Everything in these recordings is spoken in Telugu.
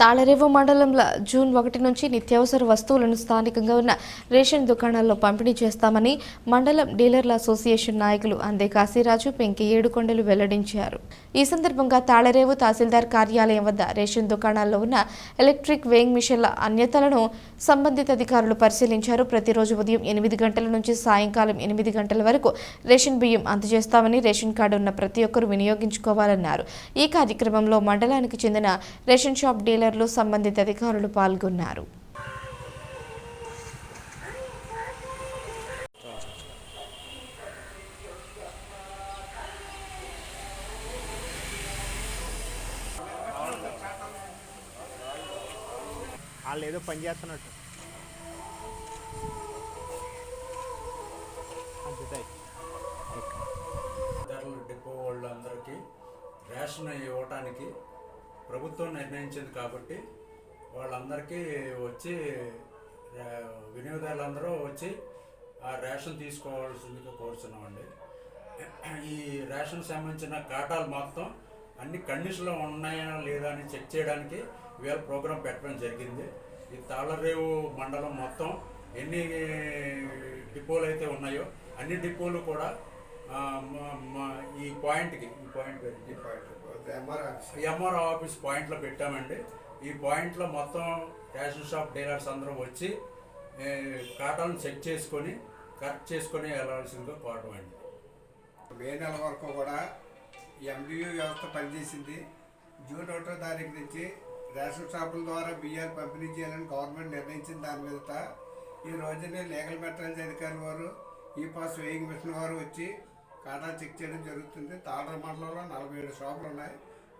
తాళరేవు మండలంలో జూన్ ఒకటి నుంచి నిత్యావసర వస్తువులను స్థానికంగా ఉన్న రేషన్ దుకాణాల్లో పంపిణీ చేస్తామని మండలం డీలర్ల అసోసియేషన్ నాయకులు అందే కాశీరాజు పెంకి ఏడుకొండలు వెల్లడించారు. ఈ సందర్భంగా తాళరేవు తహసీల్దార్ కార్యాలయం వద్ద రేషన్ దుకాణాల్లో ఉన్న ఎలక్ట్రిక్ వేయింగ్ మిషన్ల అన్యతలను సంబంధిత అధికారులు పరిశీలించారు. ప్రతిరోజు ఉదయం ఎనిమిది గంటల నుంచి సాయంకాలం ఎనిమిది గంటల వరకు రేషన్ బియ్యం అందజేస్తామని రేషన్ కార్డు ఉన్న ప్రతి ఒక్కరూ వినియోగించుకోవాలన్నారు. ఈ కార్యక్రమంలో మండలానికి చెందిన రేషన్ షాప్ డీలర్ డీలర్లు సంబంధిత అధికారులు పాల్గొన్నారు. వాళ్ళు ఏదో పని చేస్తున్నట్టు. అంతే ధరల డిపో వాళ్ళందరికీ రేషన్ ఇవ్వటానికి ప్రభుత్వం నిర్ణయించింది కాబట్టి వాళ్ళందరికీ వచ్చి రే- వినియోగదారులందరూ వచ్చి ఆ రేషన్ తీసుకోవాల్సిందిగా కోరుతున్నామండి ఈ రేషన్ సంబంధించిన కాటాలు మొత్తం అన్ని కండిషన్లో ఉన్నాయా లేదా అని చెక్ చేయడానికి ఇవాళ ప్రోగ్రాం పెట్టడం జరిగింది. ఈ తాళరేవు మండలం మొత్తం ఎన్ని డిపోలు అయితే ఉన్నాయో అన్ని డిపోలు కూడా ఈ పాయింట్కి ఈ పాయింట్ ఈ పాయింట్. MRO office. పాయింట్లో పెట్టామండి. ఈ పాయింట్లో మొత్తం రేషన్ షాప్ డీలర్స్ అందరూ వచ్చి కాటాలను చెక్ చేసుకొని కరెక్ట్ చేసుకొని వెళ్ళాల్సిందిగా కోరడం అండి. మే నెల వరకు కూడా ఎండియూ వ్యవస్థ పనిచేసింది. జూన్ ఒకటో తారీఖు నుంచి రేషన్ షాపుల ద్వారా బియ్యాలు పంపిణీ చేయాలని గవర్నమెంట్ నిర్ణయించిన దాని మీదట ఈ రోజునే లీగల్ మెట్రాలజీ అధికారుల వారు ఈ పాస్ వేయింగ్ మిషన్ వారు వచ్చి కాటా చెక్ చేయడం జరుగుతుంది. తాళర మండలంలో నలభై ఏడు షాపులు ఉన్నాయి.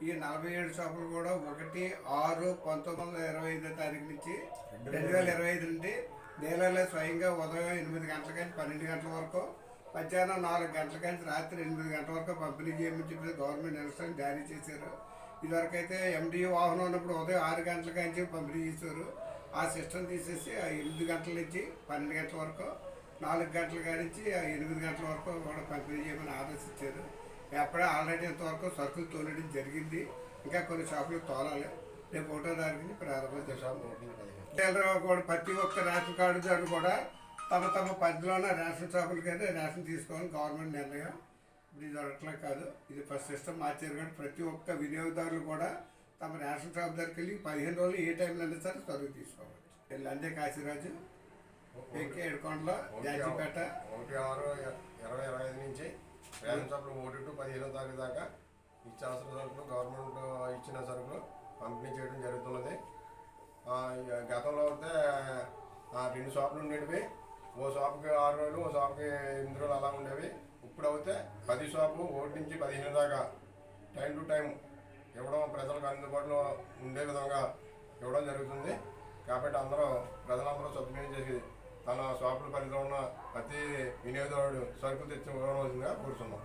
ఈ నలభై ఏడు షాపులు కూడా ఒకటి ఆరు పంతొమ్మిది వందల ఇరవై ఐదో తారీఖు నుంచి రెండు వేల ఇరవై ఐదు నుండి నేలలో స్వయంగా ఉదయం ఎనిమిది గంటల కానీ పన్నెండు గంటల వరకు మధ్యాహ్నం నాలుగు గంటల కానీ రాత్రి ఎనిమిది గంటల వరకు పంపిణీ చేయమని చెప్పి గవర్నమెంట్ నిరసన జారీ చేశారు. ఇదివరకైతే ఎండియూ వాహనం ఉన్నప్పుడు ఉదయం ఆరు గంటల కానీ పంపిణీ చేశారు ఆ సిస్టమ్ తీసేసి ఎనిమిది గంటల నుంచి పన్నెండు గంటల వరకు నాలుగు గంటల కానించి ఆ ఎనిమిది గంటల వరకు కూడా పంపిణీ చేయమని ఆదేశించారు. అప్పుడే ఆల్రెడీ ఇంతవరకు సరుకులు తోలడం జరిగింది. ఇంకా కొన్ని షాపులు తోలాలి. రేపు ఒకటో తారీఖుని ప్రారంభం చేసాము కూడా ప్రతి ఒక్క రేషన్ కార్డుదారు కూడా తమ తమ పరిధిలోనే రేషన్ షాపులకైతే రేషన్ తీసుకోవాలని గవర్నమెంట్ నిర్ణయం. ఇది జరగట్లే కాదు. ఇది ఫస్ట్ సిస్టమ్ మార్చారు కానీ ప్రతి ఒక్క వినియోగదారులు కూడా తమ రేషన్ షాప్ దగ్గరికి వెళ్ళి పదిహేను రోజులు ఏ టైంలో అయినా సరే చదువు తీసుకోవచ్చు. వీళ్ళు అందే కాశీరాజు. పెంకి ఏడుకొండలో జాజిపేట. ఒకటి ఆరు ఇరవై ఇరవై ఐదు నుంచి రేషన్ షాపులు ఒకటి టు పదిహేనో తారీఖు దాకా నిత్యావసర సరుకులు గవర్నమెంట్ ఇచ్చిన సరుకులు పంపిణీ చేయడం జరుగుతున్నది. గతంలో అయితే ఆ, రెండు షాపులు ఉండేవి ఓ షాప్కి ఆరు రోజులు ఓ షాప్కి ఎనిమిది రోజులు అలా ఉండేవి. ఇప్పుడు అయితే పది షాపు ఒకటి నుంచి పదిహేను దాకా టైం టు టైం ఇవ్వడం ప్రజలకు అందుబాటులో ఉండే విధంగా ఇవ్వడం జరుగుతుంది. కాబట్టి అందరూ ప్రజలందరూ సద్వినియోగం చేసేది తన షాపుల పరిధిలో ఉన్న ప్రతి వినియోగదారుడు సరుకు తెచ్చి కోరుతున్నాం.